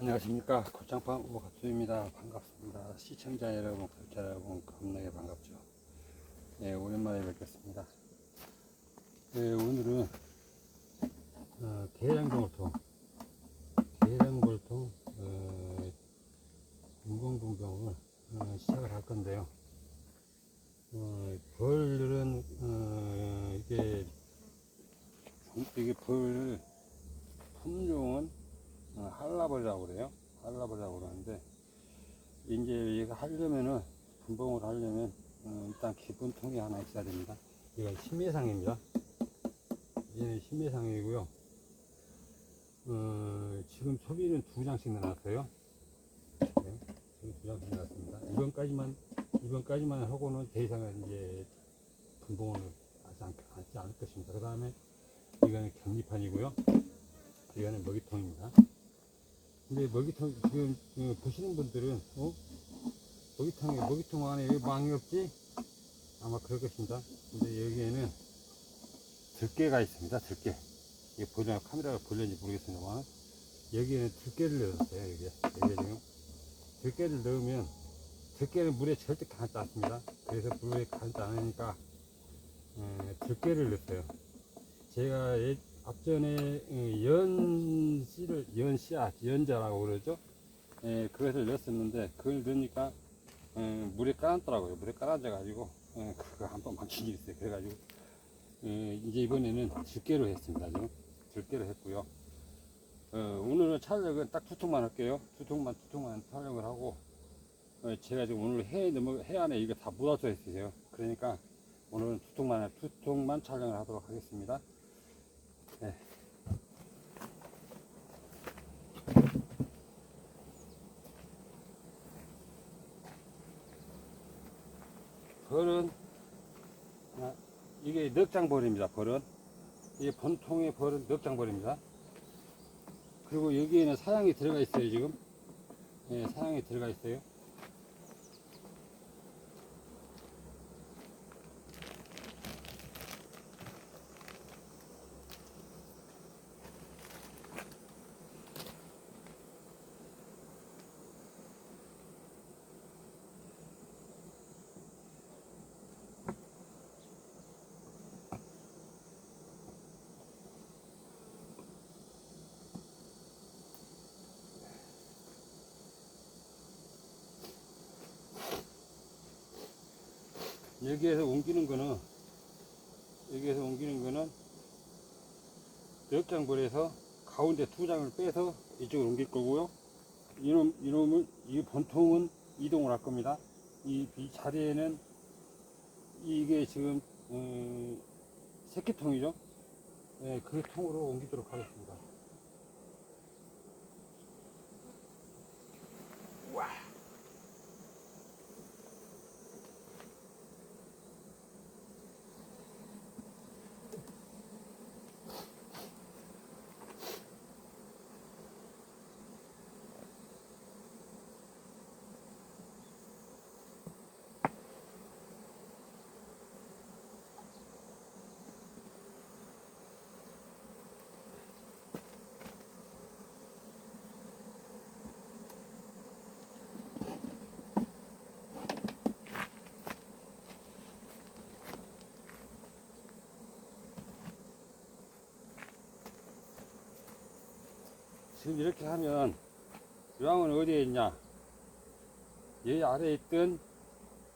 안녕하십니까. 고창판 오각수입니다. 반갑습니다. 시청자 여러분 구독자 여러분 겁나게 반갑죠. 네, 오랜만에 뵙겠습니다. 네, 오늘은 어, 계량골통 계량골통 어, 인공동병을 어, 시작을 할 건데요. 어, 벌은 어, 이게 이게 벌 품종은 어, 한라벌이라고 그래요. 한라벌이라고 그러는데, 이제 이거 하려면은, 분봉을 하려면, 어, 일단 기본 통이 하나 있어야 됩니다. 이건 신매상입니다. 얘는 신매상이고요. 어, 지금 초비는 두 장씩 넣어놨어요. 네, 지금 두 장씩 넣었습니다. 이번까지만, 이번까지만 하고는 더 이상은 이제 분봉을 하지, 않, 하지 않을 것입니다. 그 다음에 이거는 격리판이고요. 이거는 먹이통입니다. 근데 먹이통 지금 어, 보시는 분들은 어 먹이통에 먹이통 안에 왜 망이 없지? 아마 그럴 것입니다. 근데 여기에는 들깨가 있습니다. 들깨. 이게 보자 카메라가 보려는지 모르겠습니다만 여기에는 들깨를 넣었어요. 여기에 여기 지금 들깨를 넣으면 들깨는 물에 절대 가지 않습니다. 그래서 물에 가지 않으니까 에, 들깨를 넣었어요. 제가 예- 앞전에 어, 연 씨를 연 씨앗 연자라고 그러죠. 예, 그것을 넣었었는데 그걸 넣으니까 어, 물에 깔았더라고요. 물에 깔아져 가지고 어, 그거 한번 망친 일이 있어요. 그래 가지고 어, 이제 이번에는 들깨로 했습니다. 지금 들깨로 했고요. 어, 오늘은 촬영은 딱 두 통만 할게요. 두 통만 두 통만 촬영을 하고 어, 제가 지금 오늘 해해 안에 이거 다 묻어져 있어요. 그러니까 오늘은 두 통만 두 통만 촬영을 하도록 하겠습니다. 네. 벌은 아, 이게 넉장벌입니다. 벌은 이게 본통의 벌은 넉장벌입니다. 그리고 여기에는 사양이 들어가 있어요. 지금 예, 사양이 들어가 있어요. 여기에서 옮기는 거는 여기에서 옮기는 거는 넉장벌에서 가운데 두 장을 빼서 이쪽으로 옮길 거고요. 이놈 이놈은 이 본통은 이동을 할 겁니다. 이, 이 자리에는 이게 지금 음, 새끼통이죠. 네, 그 통으로 옮기도록 하겠습니다. 지금 이렇게 하면 유황은 어디에 있냐? 얘 아래에 있든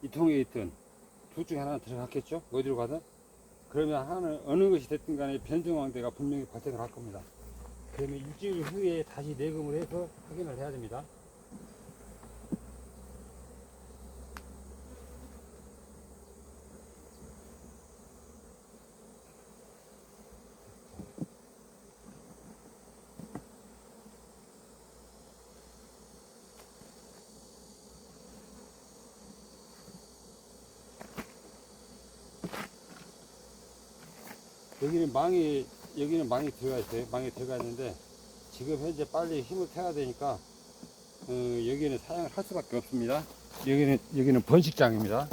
이 통에 있든 둘 중에 하나 들어갔겠죠? 어디로 가든? 그러면 하나는 어느 것이 됐든 간에 변증왕대가 분명히 발생을 할 겁니다. 그러면 일주일 후에 다시 내금을 해서 확인을 해야 됩니다. 여기는 망이 여기는 망이 들어가 있어요. 망이 들어가 있는데 지금 현재 빨리 힘을 태워야 되니까 어, 여기는 사용을 할 수밖에 없습니다. 여기는 여기는 번식장입니다.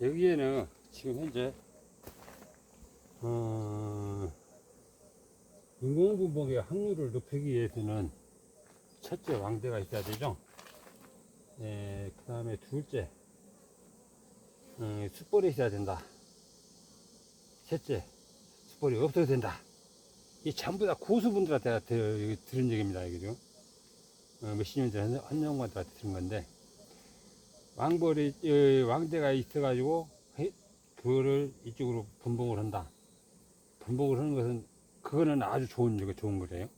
여기에는 지금 현재 어, 인공분봉의 확률을 높이기 위해서는 첫째 왕대가 있어야 되죠. 예, 그 다음에 둘째 음, 숯벌이 있어야 된다. 셋째 숯벌이 없어도 된다. 이 전부 다 고수분들한테 들- 들은 얘기입니다. 이거죠. 어, 몇십 년 전에 한영관들한테 들은 건데 왕벌이 어, 왕대가 있어가지고 해- 그거를 이쪽으로 분봉을 한다. 분봉을 하는 것은 그거는 아주 좋은 거 좋은 거래요.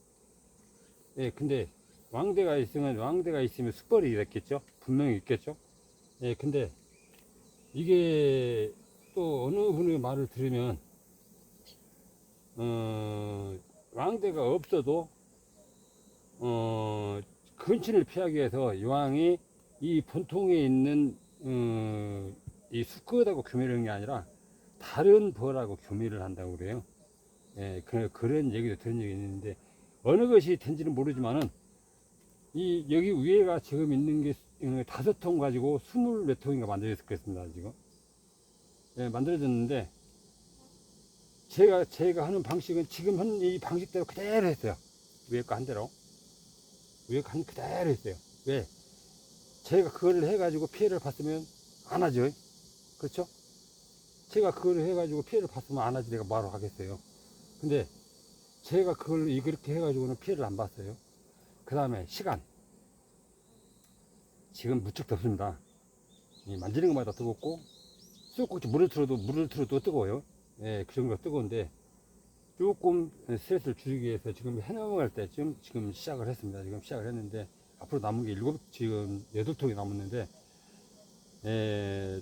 예, 근데 왕대가 있으면 왕대가 있으면 숯벌이 있겠죠. 분명히 있겠죠. 예, 근데 이게 또 어느 분의 말을 들으면 어, 왕대가 없어도 어, 근친을 피하기 위해서 여왕이 이 본통에 있는 어, 이 수컷하고 교미를 한게 아니라 다른 벌하고 교미를 한다고 그래요. 예, 그, 그런 얘기도 들은 적이 있는데 어느 것이 된지는 모르지만은 이 여기 위에가 지금 있는 게 어, 다섯 통 가지고 스물 몇 통인가 만들어졌겠습니다 지금. 예, 만들어졌는데 제가 제가 하는 방식은 지금 한 이 방식대로 그대로 했어요. 위에 거 한 대로 위에 거 한 그대로 했어요. 왜? 제가 그거를 해가지고 피해를 봤으면 안 하죠. 그렇죠? 제가 그걸 해가지고 피해를 봤으면 안 하지 내가 뭐하러 하겠어요. 근데 제가 그걸 이렇게 해가지고는 피해를 안 봤어요. 그 다음에 시간. 지금 무척 덥습니다. 이 만지는 것마다 뜨겁고 쑥국지 물을 틀어도 물을 틀어도 뜨거워요. 예, 그 정도가 뜨거운데 조금 스트레스를 줄이기 위해서 지금 해넘어갈 때쯤 지금 시작을 했습니다. 지금 시작을 했는데 앞으로 남은 게 일곱 지금 여덟 통이 남았는데 에,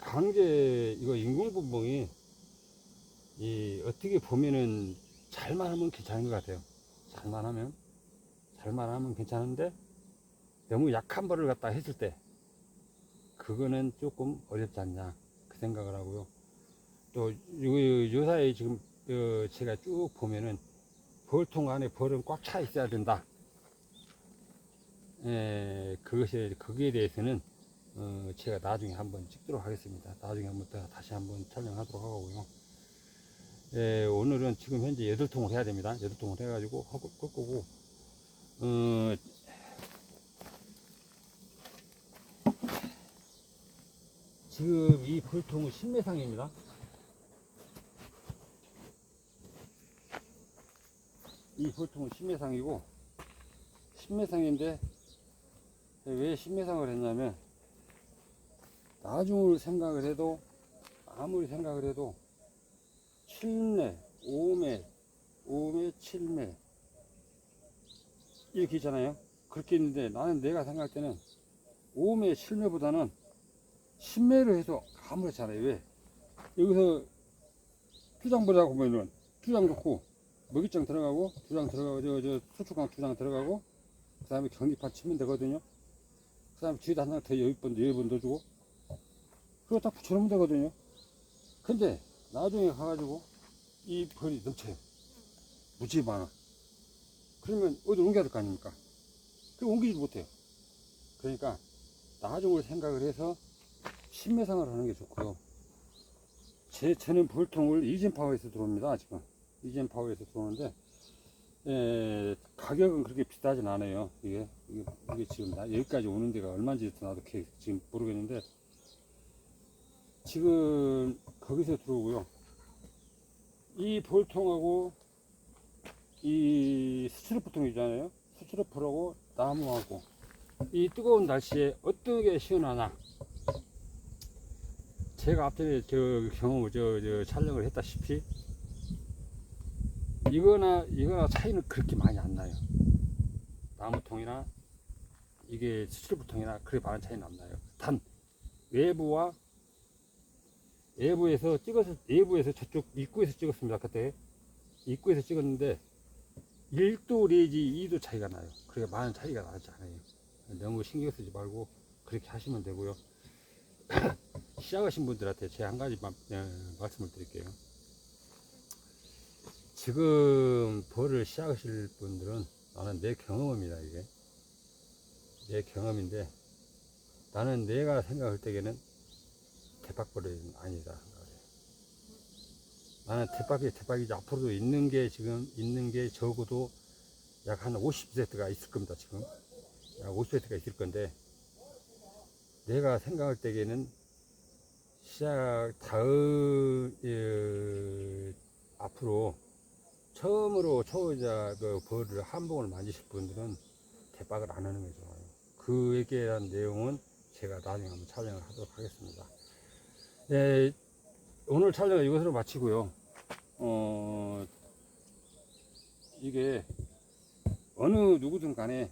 강제 이거 인공분봉이 이 어떻게 보면은 잘만 하면 괜찮은 것 같아요. 잘만 하면 잘만 하면 괜찮은데 너무 약한 벌을 갖다 했을 때 그거는 조금 어렵지 않냐 그 생각을 하고요. 또 요, 요 사이에 지금 어, 제가 쭉 보면은 벌통 안에 벌은 꽉 차 있어야 된다. 에, 그것에 거기에 대해서는 어, 제가 나중에 한번 찍도록 하겠습니다. 나중에 한번 더 다시 한번 촬영하도록 하고요. 예, 오늘은 지금 현재 여덟 통을 해야 됩니다. 여덟 통을 해가지고 하고 끌 거고 어, 지금 이 벌통은 신매상입니다. 이 벌통은 신매상이고 신매상인데 왜 신매상을 했냐면 나중을 생각을 해도 아무리 생각을 해도 7매, 5매, 5매, 7매 이렇게 있잖아요. 그렇게 있는데 나는 내가 생각할 때는 5매, 7매보다는 10매를 해서 아무렇지 않아요. 왜? 여기서 투장 보자고 보면은 투장 좋고 먹이장 들어가고 두장 들어가고 저, 저 소축강 두장 들어가고 그 다음에 경리판 치면 되거든요. 그 다음에 뒤에다 하나 더 열번 열번 넣어주고 그거 딱 붙여놓으면 되거든요. 근데 나중에 가가지고 이 벌이 넘쳐요. 무지 많아. 그러면 어디 옮겨야 될 거 아닙니까? 그 옮기지 못해요. 그러니까 나중을 생각을 해서 신매상을 하는 게 좋고요. 제 저는 볼통을 이젠 파워에서 들어옵니다. 지금 이젠 파워에서 들어오는데 에, 가격은 그렇게 비싸진 않아요. 이게 이게, 이게 지금 나 여기까지 오는 데가 얼마인지 나도 기- 지금 모르겠는데 지금 거기서 들어오고요. 이 볼통하고 이 스티로프통 있잖아요. 스티로프하고 나무하고 이 뜨거운 날씨에 어떻게 시원하나 제가 앞전에 저 경험을 저, 저 촬영을 했다시피 이거나 이거나 차이는 그렇게 많이 안 나요. 나무통이나 이게 스티로프통이나 그렇게 많은 차이는 안 나요. 단 외부와 외부에서 찍어서 외부에서 저쪽 입구에서 찍었습니다. 그때 입구에서 찍었는데 1도 내지 2도 차이가 나요. 그렇게 많은 차이가 나지 않아요. 너무 신경 쓰지 말고 그렇게 하시면 되고요. 시작하신 분들한테 제 한 가지만 어, 말씀을 드릴게요. 지금 벌을 시작하실 분들은 나는 내 경험입니다, 이게. 내 경험인데 나는 내가 생각할 때에는 대박벌이는 아니다. 나는 대박이 대박이지 앞으로도 있는 게 지금 있는 게 적어도 약 한 50세트가 있을 겁니다. 지금 약 50세트가 있을 건데 내가 생각할 때에는 시작 다음 예, 앞으로 처음으로 초보자 그 벌을 한봉을 만지실 분들은 대박을 안 하는 게 좋아요. 그에 대한 내용은 제가 나중에 한번 촬영을 하도록 하겠습니다. 예, 오늘 촬영은 이것으로 마치고요. 어, 이게 어느 누구든 간에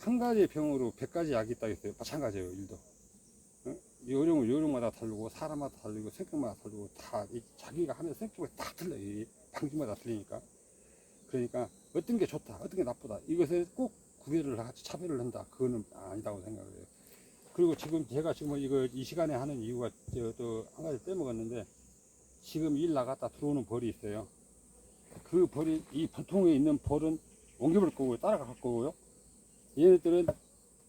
한 가지 병으로 백 가지 약이 있다 했어요. 마찬가지예요, 일도. 어? 요령, 요령마다 다르고, 사람마다 다르고, 성격마다 다르고, 다, 이 자기가 하는 성격이 다 틀려요. 이 방식마다 틀리니까. 그러니까, 어떤 게 좋다, 어떤 게 나쁘다. 이것을 꼭 구별을 같이 차별을 한다. 그거는 아니다고 생각을 해요. 그리고 지금 제가 지금 이거 이 시간에 하는 이유가 저또한 가지 빼먹었는데, 지금 일 나갔다 들어오는 벌이 있어요. 그 벌이, 이 보통에 있는 벌은 옮겨볼 거고요. 따라갈 거고요. 얘네들은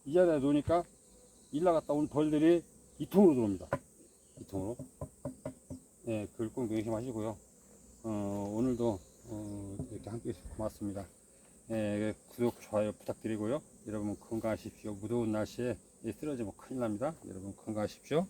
이 자리에 놓으니까 일 나갔다 온 벌들이 이 통으로 들어옵니다. 이 통으로. 네, 그걸 꼭 명심하시고요. 어, 오늘도 어, 이렇게 함께 해주셔서 고맙습니다. 예, 구독, 좋아요 부탁드리고요. 여러분 건강하십시오. 무더운 날씨에 쓰러지면 큰일 납니다. 여러분 건강하십시오.